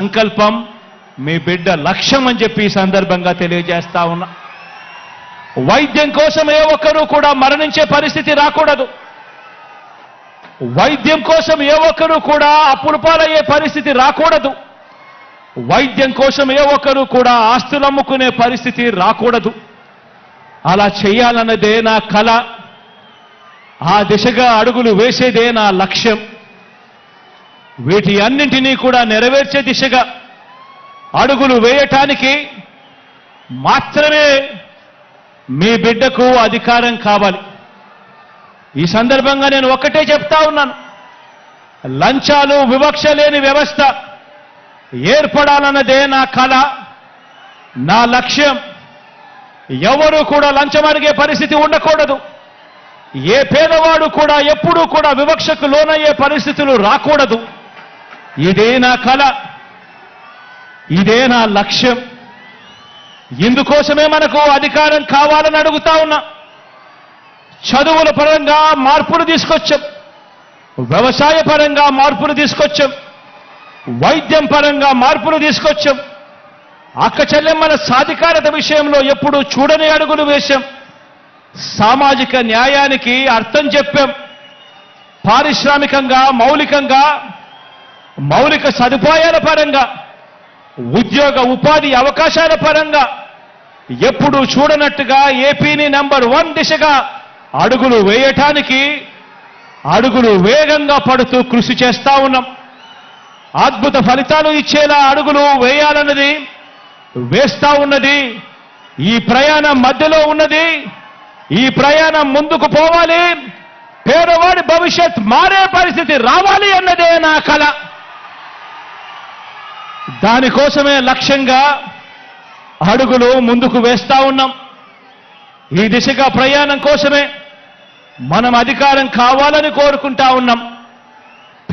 సంకల్పం మీ బిడ్డ లక్ష్యం అని చెప్పి ఈ సందర్భంగా తెలియజేస్తా ఉన్నా. వైద్యం కోసం ఏ ఒక్కరూ కూడా మరణించే పరిస్థితి రాకూడదు. వైద్యం కోసం ఏ ఒక్కరూ కూడా అప్పులపాలయ్యే పరిస్థితి రాకూడదు. వైద్యం కోసం ఏ ఒక్కరూ కూడా ఆస్తులు అమ్ముకునే పరిస్థితి రాకూడదు. అలా చేయాలన్నదే నా కళ ఆ దిశగా అడుగులు వేసేదే నా లక్ష్యం. వీటి అన్నింటినీ కూడా నెరవేర్చే దిశగా అడుగులు వేయటానికి మాత్రమే మీ బిడ్డకు అధికారం కావాలి. ఈ సందర్భంగా నేను ఒక్కటే చెప్తా ఉన్నాను. లంచాలు వివక్ష లేని వ్యవస్థ ఏర్పడాలన్నదే నా కళ నా లక్ష్యం. ఎవరు కూడా లంచం అడిగే పరిస్థితి ఉండకూడదు. ఏ పేదవాడు కూడా ఎప్పుడూ కూడా వివక్షకు లోనయ్యే పరిస్థితులు రాకూడదు. ఇదే నా కళ ఇదే నా లక్ష్యం. ఇందుకోసమే మనకు అధికారం కావాలని అడుగుతా ఉన్నా. చదువుల పరంగా మార్పులు తీసుకొచ్చాం. వ్యవసాయ పరంగా మార్పులు తీసుకొచ్చాం. వైద్యం పరంగా మార్పులు తీసుకొచ్చాం. అక్క చెల్లెమ్మల సాధికారత విషయంలో ఎప్పుడూ చూడని అడుగులు వేశాం. సామాజిక న్యాయానికి అర్థం చెప్పాం. పారిశ్రామికంగా మౌలికంగా మౌలిక సదుపాయాల పరంగా ఉద్యోగ ఉపాధి అవకాశాల పరంగా ఎప్పుడు చూడనట్టుగా ఏపీని నంబర్ వన్ దిశగా అడుగులు వేయటానికి అడుగులు వేగంగా పడుతూ కృషి చేస్తా ఉన్నాం. అద్భుత ఫలితాలు ఇచ్చేలా అడుగులు వేయాలన్నది వేస్తా ఉన్నది. ఈ ప్రయాణం మధ్యలో ఉన్నది. ఈ ప్రయాణం ముందుకు పోవాలి. పేదవాడి భవిష్యత్ మారే పరిస్థితి రావాలి అన్నదే నా కళ దానికోసమే లక్ష్యంగా అడుగులు ముందుకు వేస్తా ఉన్నాం. ఈ దిశగా ప్రయాణం కోసమే మనం అధికారం కావాలని కోరుకుంటా ఉన్నాం.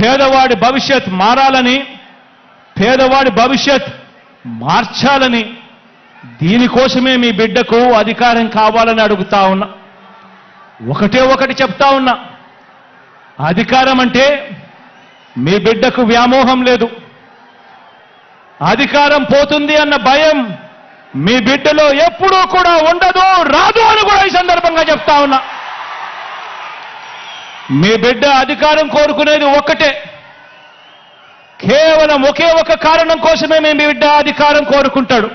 పేదవాడి భవిష్యత్ మారాలని పేదవాడి భవిష్యత్ మార్చాలని దీనికోసమే మీ బిడ్డకు అధికారం కావాలని అడుగుతా ఉన్నా. ఒకటే ఒకటి చెప్తా ఉన్నా. అధికారం అంటే మీ బిడ్డకు వ్యామోహం లేదు. అధికారం పోతుంది అన్న భయం మీ బిడ్డలో ఎప్పుడూ కూడా ఉండదు రాదు అని కూడా ఈ సందర్భంగా చెప్తా ఉన్నా. మీ బిడ్డ అధికారం కోరుకునేది ఒక్కటే. కేవలం ఒకే ఒక కారణం కోసమే మీ బిడ్డ అధికారం కోరుకుంటాడు.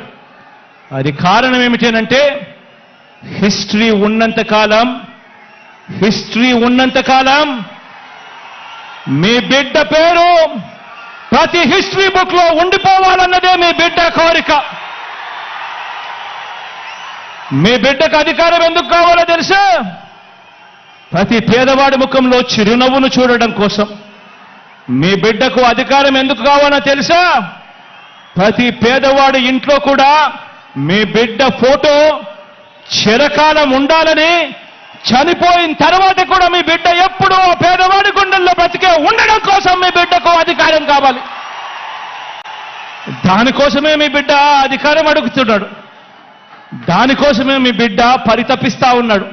అది కారణం ఏమిటనంటే హిస్టరీ ఉన్నంత కాలం హిస్టరీ ఉన్నంత కాలం మీ బిడ్డ పేరు ప్రతి హిస్టరీ బుక్లో ఉండిపోవాలన్నదే మీ బిడ్డ కోరిక. మీ బిడ్డకు అధికారం ఎందుకు కావాలో తెలుసా? ప్రతి పేదవాడి ముఖంలో చిరునవ్వును చూడడం కోసం. మీ బిడ్డకు అధికారం ఎందుకు కావాలో తెలుసా? ప్రతి పేదవాడి ఇంట్లో కూడా మీ బిడ్డ ఫోటో చిరకాలం ఉండాలని చనిపోయిన తర్వాత కూడా మీ బిడ్డ ఎప్పుడూ పేదవాడి గుండెల్లో బ్రతికే ఉండడం కోసం మీ బిడ్డకు అధికారం కావాలి. దానికోసమే మీ బిడ్డ అధికారం అడుగుతున్నాడు. దానికోసమే మీ బిడ్డ పరితపిస్తా ఉన్నాడు.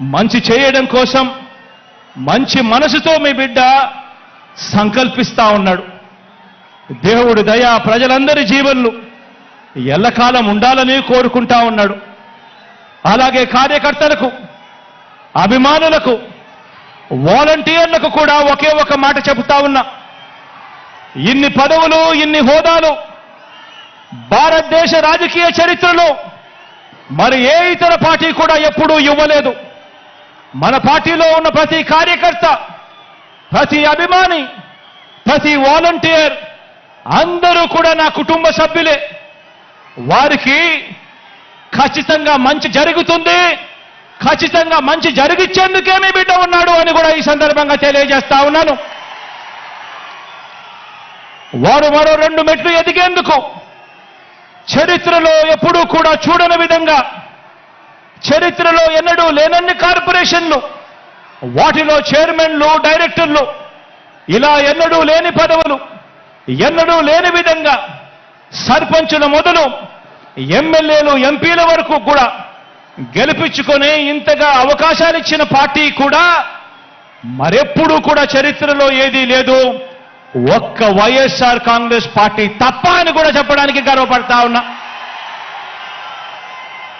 మంచి చేయడం కోసం మంచి మనసుతో మీ బిడ్డ సంకల్పిస్తా ఉన్నాడు. దేవుడు దయ ప్రజలందరి జీవన్లు ఎల్లకాలం ఉండాలని కోరుకుంటా ఉన్నాడు. అలాగే కార్యకర్తలకు అభిమానులకు వాలంటీర్లకు కూడా ఒకే ఒక మాట చెబుతా ఉన్నా. ఇన్ని పదవులు ఇన్ని హోదాలు భారతదేశ రాజకీయ చరిత్రలో మరి ఏ ఇతర పార్టీ కూడా ఎప్పుడూ ఇవ్వలేదు. మన పార్టీలో ఉన్న ప్రతి కార్యకర్త ప్రతి అభిమాని ప్రతి వాలంటీర్ అందరూ కూడా నా కుటుంబ సభ్యులే. వారికి ఖచ్చితంగా మంచి జరుగుతుంది. ఖచ్చితంగా మంచి జరిగిచ్చేందుకే మీ బిడ్డ ఉన్నాడు అని కూడా ఈ సందర్భంగా తెలియజేస్తా ఉన్నాను. వారు మరో రెండు మెట్లు ఎదిగేందుకు చరిత్రలో ఎప్పుడూ కూడా చూడని విధంగా చరిత్రలో ఎన్నడూ లేనన్ని కార్పొరేషన్లు వాటిలో చైర్మన్లు డైరెక్టర్లు ఇలా ఎన్నడూ లేని పదవులు ఎన్నడూ లేని విధంగా సర్పంచుల మొదలు ఎమ్మెల్యేలు ఎంపీల వరకు కూడా గెలిపించుకొని ఇంతగా అవకాశాలు ఇచ్చిన పార్టీ కూడా మరెప్పుడూ కూడా చరిత్రలో ఏదీ లేదు. ఒక్క వైఎస్ఆర్ కాంగ్రెస్ పార్టీ తప్ప అని కూడా చెప్పడానికి గర్వపడతా ఉన్నా.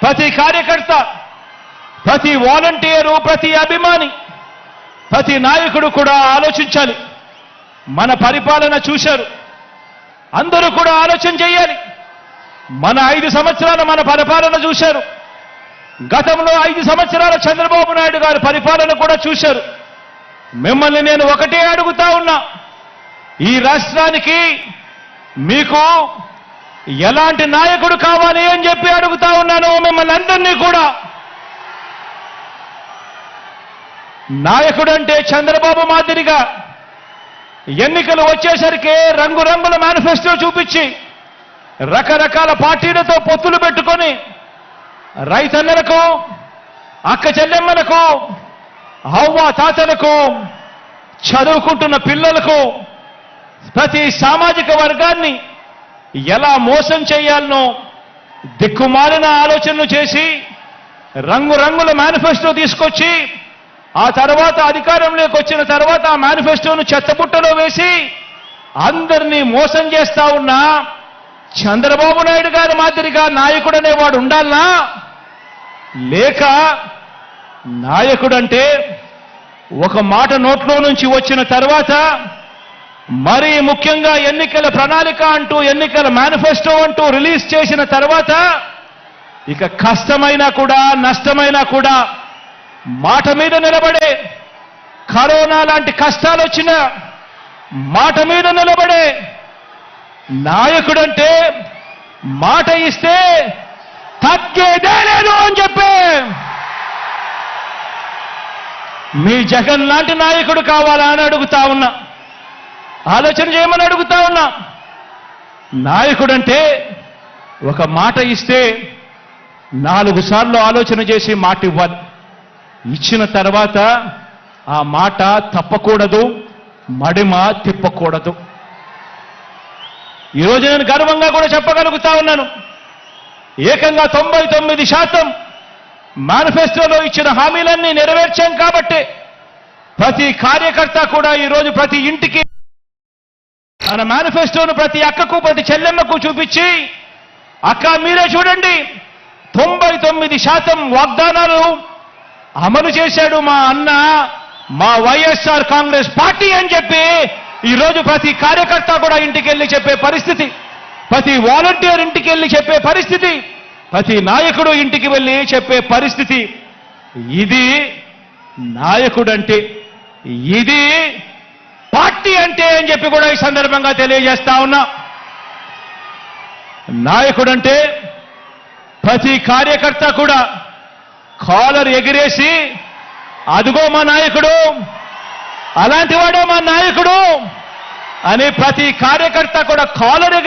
ప్రతి కార్యకర్త ప్రతి వాలంటీరు ప్రతి అభిమాని ప్రతి నాయకుడు కూడా ఆలోచించాలి. మన పరిపాలన చూశారు. అందరూ కూడా ఆలోచన చేయాలి. మన ఐదు సంవత్సరాలు మన పరిపాలన చూశారు. గతంలో ఐదు సంవత్సరాల చంద్రబాబు నాయుడు గారి పరిపాలన కూడా చూశారు. మిమ్మల్ని నేను ఒకటే అడుగుతా ఉన్నా. ఈ రాష్ట్రానికి మీకు ఎలాంటి నాయకుడు కావాలి అని చెప్పి అడుగుతా ఉన్నాను. మిమ్మల్ని అందరినీ కూడా. నాయకుడు అంటే చంద్రబాబు మాదిరిగా ఎన్నికలు వచ్చేసరికి రంగురంగుల మేనిఫెస్టో చూపించి రకరకాల పార్టీలతో పొత్తులు పెట్టుకొని రైతన్నలకు అక్క చెల్లెమ్మలకు అవ్వ తాతలకు చదువుకుంటున్న పిల్లలకు ప్రతి సామాజిక వర్గాన్ని ఎలా మోసం చేయాలనో దిక్కుమాలిన ఆలోచనలు చేసి రంగురంగుల మేనిఫెస్టో తీసుకొచ్చి ఆ తర్వాత అధికారంలోకి వచ్చిన తర్వాత ఆ మేనిఫెస్టోను చెత్తబుట్టలో వేసి అందరినీ మోసం చేస్తా ఉన్నా చంద్రబాబు నాయుడు గారి మాదిరిగా నాయకుడు అనేవాడు ఉండాలనా? లేక నాయకుడంటే ఒక మాట నోట్లో నుంచి వచ్చిన తర్వాత మరీ ముఖ్యంగా ఎన్నికల ప్రణాళిక అంటూ ఎన్నికల మేనిఫెస్టో అంటూ రిలీజ్ చేసిన తర్వాత ఇక కష్టమైనా కూడా నష్టమైనా కూడా మాట మీద నిలబడే కరోనా లాంటి కష్టాలు వచ్చినా మాట మీద నిలబడే నాయకుడంటే మాట ఇస్తే తగ్గేదే లేదు అని చెప్పి. మీ జగన్ లాంటి నాయకుడు కావాలా అని అడుగుతా ఉన్నా. ఆలోచన చేయమని అడుగుతా ఉన్నా. నాయకుడంటే ఒక మాట ఇస్తే నాలుగు సార్లు ఆలోచన చేసి మాట ఇవ్వాలి. ఇచ్చిన తర్వాత ఆ మాట తప్పకూడదు మడిమ తిప్పకూడదు. ఈరోజు నేను గర్వంగా కూడా చెప్పగలుగుతా ఉన్నాను. ఏకంగా తొంభై తొమ్మిది శాతం మేనిఫెస్టోలో ఇచ్చిన హామీలన్నీ నెరవేర్చాం కాబట్టి ప్రతి కార్యకర్త కూడా ఈరోజు ప్రతి ఇంటికి మన మేనిఫెస్టోను ప్రతి అక్కకు ప్రతి చెల్లెమ్మకు చూపించి అక్క మీరే చూడండి తొంభై తొమ్మిది శాతం వాగ్దానాలు అమలు చేశాడు మా అన్న మా వైఎస్ఆర్ కాంగ్రెస్ పార్టీ అని చెప్పి ఈరోజు ప్రతి కార్యకర్త కూడా ఇంటికి వెళ్ళి చెప్పే పరిస్థితి. ప్రతి వాలంటీర్ ఇంటికి వెళ్ళి చెప్పే పరిస్థితి ప్రతి నాయకుడు ఇంటికి వెళ్ళి చెప్పే పరిస్థితి ఇది నాయకుడంటే ఇది పార్టీ అంటే అని చెప్పి కూడా ఈ సందర్భంగా తెలియజేస్తా ఉన్నా. నాయకుడంటే ప్రతి కార్యకర్త కూడా కాలర్ ఎగిరేసి అదిగో మా నాయకుడు అలాంటి వాడే మా నాయకుడు అని ప్రతి కార్యకర్త కూడా కాలర్ ఎగిరి